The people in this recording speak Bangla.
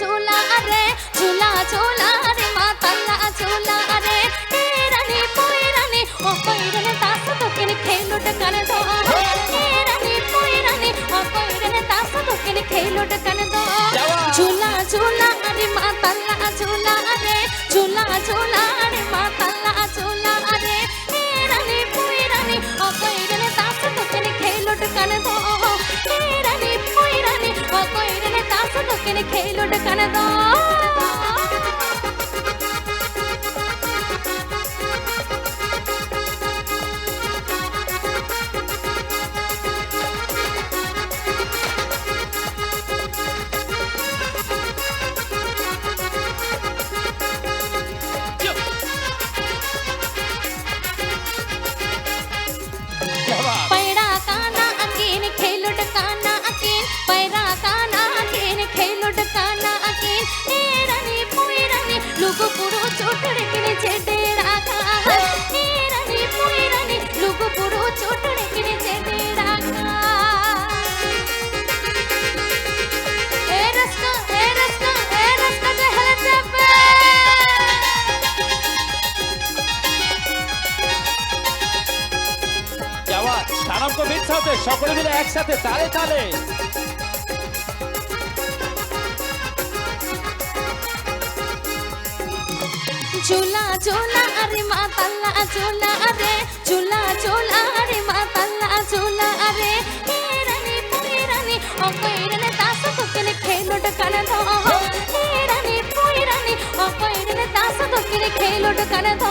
চুলা রে চুলা চুলা রে মাতাল্লা চুলা রে। এ রানী পয় রানী ও পয় রানী তাস তোকেন খেলো ডকান দো এ রানী পয় রানী ও পয় রানী তাস তোকেন খেলো ডকান দো চুলা চুলা রে মাতাল্লা চুলা রে তাস তোকেন খেলো কো মিট সাথে সকলে মিলে একসাথে তালে তালে। চুলা চুলা আরে মাতাল্লা চুলা আরে। চুলা চুলা আরে মাতাল্লা চুলা আরে। হে রানী পুই রানী ও কই রানী তাস তোকে খেলো ডকান দো হে রানী পুই রানী ও কই রানী তাস তোকে খেলো ডকান দো